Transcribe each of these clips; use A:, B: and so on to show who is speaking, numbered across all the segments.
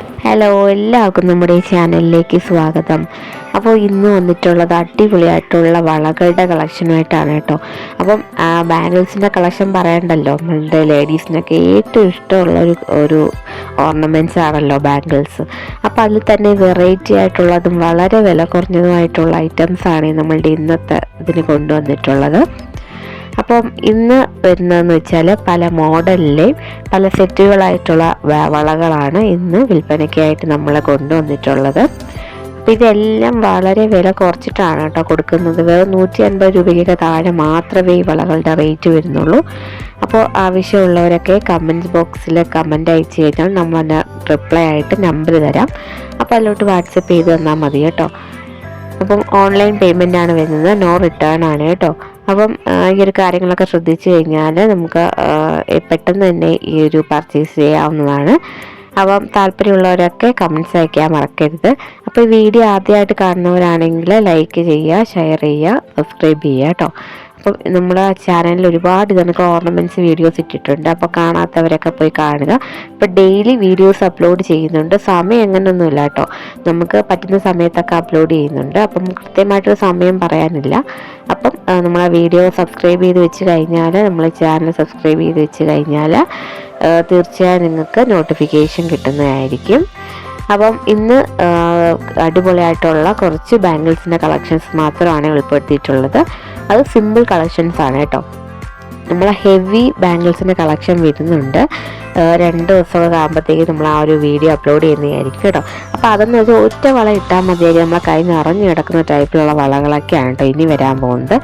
A: Hello എല്ലാവർക്കും നമ്മുടെ ചാനലിലേക്ക് സ്വാഗതം. അപ്പോൾ ഇന്ന് വന്നിട്ടുള്ളത് അടിപൊളിയായിട്ടുള്ള വളകളുടെ കളക്ഷനുമായിട്ടാണ് കേട്ടോ. അപ്പം ബാംഗിൾസിന്റെ കളക്ഷൻ പറയണ്ടല്ലോ? നമ്മളുടെ ലേഡീസിനൊക്കെ ഏറ്റവും ഇഷ്ടമുള്ള ഒരു ഒരു ഓർണമെന്റ്സ് ആണല്ലോ ബാംഗിൾസ് അപ്പോൾ അതിൽ തന്നെ വെറൈറ്റി ആയിട്ടുള്ളതും വളരെ വില കുറഞ്ഞതുമായിട്ടുള്ള ഐറ്റംസ് ആണ് നമ്മളുടെ ഇന്നത്തെ ഇതിന് കൊണ്ടുവന്നിട്ടുള്ളത്. അപ്പം ഇന്ന് വരുന്നതെന്ന് വെച്ചാൽ പല മോഡലിലെയും പല സെറ്റുകളായിട്ടുള്ള വളകളാണ് ഇന്ന് വിൽപ്പനയ്ക്കായിട്ട് നമ്മൾ കൊണ്ടുവന്നിട്ടുള്ളത്. അപ്പോൾ ഇതെല്ലാം വളരെ വില കുറച്ചിട്ടാണ് കേട്ടോ കൊടുക്കുന്നത്. വെറും നൂറ്റി അൻപത് രൂപയ്ക്കൊക്കെ താഴെ മാത്രമേ ഈ വളകളുടെ റേറ്റ് വരുന്നുള്ളൂ. അപ്പോൾ ആവശ്യമുള്ളവരൊക്കെ കമന്റ് ബോക്സിൽ കമന്റ് അയച്ചു കഴിഞ്ഞാൽ നമ്മൾ റിപ്ലൈ ആയിട്ട് നമ്പർ തരാം. അപ്പോൾ അതിലോട്ട് വാട്സപ്പ് ചെയ്ത് തന്നാൽ മതി കേട്ടോ. അപ്പം ഓൺലൈൻ പേയ്മെന്റ് ആണ് വരുന്നത്. നോ റിട്ടേൺ ആണ് കേട്ടോ. അപ്പം ഈ ഒരു കാര്യങ്ങളൊക്കെ ശ്രദ്ധിച്ചു കഴിഞ്ഞാൽ നമുക്ക് പെട്ടെന്ന് തന്നെ ഈ ഒരു പർച്ചേസ് ചെയ്യാവുന്നതാണ്. അപ്പം താല്പര്യമുള്ളവരൊക്കെ കമൻസ് അയക്കാൻ മറക്കരുത്. അപ്പോൾ ഈ വീഡിയോ ആദ്യമായിട്ട് കാണുന്നവരാണെങ്കിൽ ലൈക്ക് ചെയ്യുക ഷെയർ ചെയ്യുക സബ്സ്ക്രൈബ് ചെയ്യുക കേട്ടോ അപ്പം നമ്മുടെ ചാനലിൽ ഒരുപാട് ഇതണക്ക് ഓർണമെന്റ്സ് വീഡിയോസ് ഇട്ടിട്ടുണ്ട്. അപ്പോൾ കാണാത്തവരൊക്കെ പോയി കാണുക. ഇപ്പോൾ ഡെയിലി വീഡിയോസ് അപ്ലോഡ് ചെയ്യുന്നുണ്ട്. സമയം അങ്ങനെയൊന്നുമില്ല കേട്ടോ. നമുക്ക് പറ്റുന്ന സമയത്തൊക്കെ അപ്ലോഡ് ചെയ്യുന്നുണ്ട്. അപ്പം കൃത്യമായിട്ടൊരു സമയം പറയാനില്ല. അപ്പം നമ്മളെ വീഡിയോ സബ്സ്ക്രൈബ് ചെയ്ത് വെച്ച് കഴിഞ്ഞാൽ നമ്മൾ ചാനൽ സബ്സ്ക്രൈബ് ചെയ്ത് വെച്ച് കഴിഞ്ഞാൽ തീർച്ചയായും നിങ്ങൾക്ക് നോട്ടിഫിക്കേഷൻ കിട്ടുന്നതായിരിക്കും. അപ്പം ഇന്ന് അടിപൊളിയായിട്ടുള്ള കുറച്ച് ബാംഗിൾസിന്റെ കളക്ഷൻസ് മാത്രമാണ് ഉൾപ്പെടുത്തിയിട്ടുള്ളത് അത് സിമ്പിൾ കളക്ഷൻസ് ആണ് കേട്ടോ. നമ്മളെ ഹെവി ബാംഗിൾസിന്റെ കളക്ഷൻ വരുന്നുണ്ട്. രണ്ട് ദിവസമൊക്കെ ആകുമ്പോഴത്തേക്ക് നമ്മൾ ആ ഒരു വീഡിയോ അപ്ലോഡ് ചെയ്യുന്നതായിരിക്കും കേട്ടോ. അപ്പോൾ അതെന്ന് വെച്ചാൽ ഒറ്റ വള ഇട്ടാൽ മതിയായിരിക്കും. നമ്മളെ കൈ നിറഞ്ഞു കിടക്കുന്ന ടൈപ്പിലുള്ള വളകളൊക്കെയാണ് കേട്ടോ ഇനി വരാൻ പോകുന്നത്.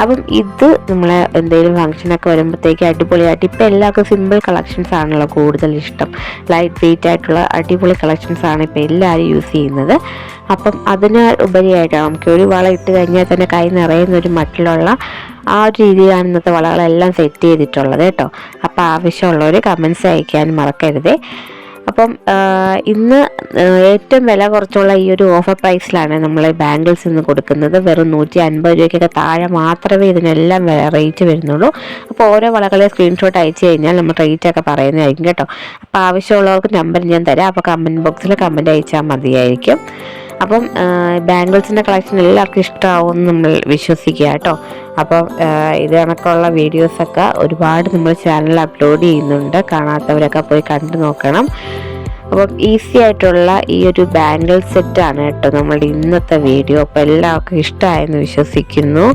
A: അപ്പം ഇത് നമ്മളെ എന്തെങ്കിലും ഫംഗ്ഷനൊക്കെ വരുമ്പോഴത്തേക്ക് അടിപൊളിയായിട്ട് ഇപ്പോൾ എല്ലാവർക്കും സിമ്പിൾ കളക്ഷൻസ് ആണല്ലോ കൂടുതൽ ഇഷ്ടം. ലൈറ്റ് വെയിറ്റ് ആയിട്ടുള്ള അടിപൊളി കളക്ഷൻസ് ആണ് ഇപ്പോൾ എല്ലാവരും യൂസ് ചെയ്യുന്നത്. അപ്പം അതിന് ഉപരിയായിട്ട് നമുക്ക് ഒരു വള ഇട്ട് കഴിഞ്ഞാൽ തന്നെ കൈ നിറയുന്ന ഒരു മട്ടിലുള്ള ആ ഒരു രീതിയിലാണ് ഇന്നത്തെ വളകളെല്ലാം സെറ്റ് ചെയ്തിട്ടുള്ളത് കേട്ടോ. അപ്പോൾ ആവശ്യമുള്ളവർ കമൻസ് അയക്കാൻ മറക്കരുത്. അപ്പം ഇന്ന് ഏറ്റവും വില കുറച്ചുള്ള ഈ ഒരു ഓഫർ പ്രൈസിലാണ് നമ്മൾ ബാംഗിൾസ് ഇന്ന് കൊടുക്കുന്നത്. വെറും നൂറ്റി അൻപത് രൂപയ്ക്കൊക്കെ താഴെ മാത്രമേ ഇതിനെല്ലാം റേറ്റ് വരുന്നുള്ളൂ. അപ്പോൾ ഓരോ വളകളെ സ്ക്രീൻഷോട്ട് അയച്ചു കഴിഞ്ഞാൽ നമ്മൾ റേറ്റ് ഒക്കെ പറയുന്നതായിരിക്കും കേട്ടോ. അപ്പോൾ ആവശ്യമുള്ളവർക്ക് നമ്പർ ഞാൻ തരാം. അപ്പോൾ കമന്റ് ബോക്സിൽ കമന്റ് അയച്ചാൽ മതിയായിരിക്കും. അപ്പം ബാംഗിൾസിന്റെ കളക്ഷൻ എല്ലാവർക്കും ഇഷ്ടമാവും നമ്മൾ വിശ്വസിക്കുക കേട്ടോ. അപ്പം ഇത് കണക്കുള്ള വീഡിയോസൊക്കെ ഒരുപാട് നമ്മൾ ചാനലിൽ അപ്ലോഡ് ചെയ്യുന്നുണ്ട്. കാണാത്തവരൊക്കെ പോയി കണ്ടു നോക്കണം. അപ്പം ഈസി ആയിട്ടുള്ള ഈ ഒരു ബാൻഡിൽ സെറ്റാണ് കേട്ടോ നമ്മുടെ ഇന്നത്തെ വീഡിയോ. അപ്പോൾ എല്ലാവർക്കും ഇഷ്ടമായെന്ന് വിശ്വസിക്കുന്നു.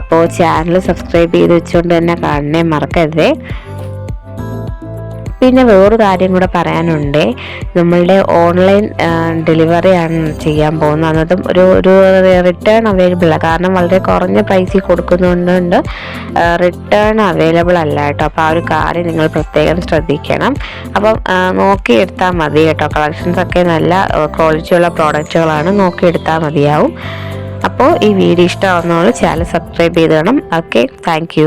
A: അപ്പോൾ ചാനൽ സബ്സ്ക്രൈബ് ചെയ്ത് വെച്ചുകൊണ്ട് തന്നെ കാണണേ മറക്കരുതേ. പിന്നെ വേറൊരു കാര്യം കൂടെ പറയാനുണ്ട്. നമ്മളുടെ ഓൺലൈൻ ഡെലിവറിയാണ് ചെയ്യാൻ പോകുന്നത്. അതും ഒരു ഒരു റിട്ടേൺ അവൈലബിൾ ആണ് കാരണം വളരെ കുറഞ്ഞ പ്രൈസിൽ കൊടുക്കുന്നതുകൊണ്ട് റിട്ടേൺ അവൈലബിൾ അല്ല കേട്ടോ. അപ്പോൾ ആ ഒരു കാര്യം നിങ്ങൾ പ്രത്യേകം ശ്രദ്ധിക്കണം. അപ്പം നോക്കി നോക്കിയെടുത്താൽ മതി കേട്ടോ. കളക്ഷൻസ് ഒക്കെ നല്ല ക്വാളിറ്റിയുള്ള പ്രോഡക്റ്റുകളാണ് നോക്കിയെടുത്താൽ മതിയാവും. അപ്പോൾ ഈ വീഡിയോ ഇഷ്ടമാവുന്നവർ ചാനൽ സബ്സ്ക്രൈബ് ചെയ്ത് വേണം. Okay thank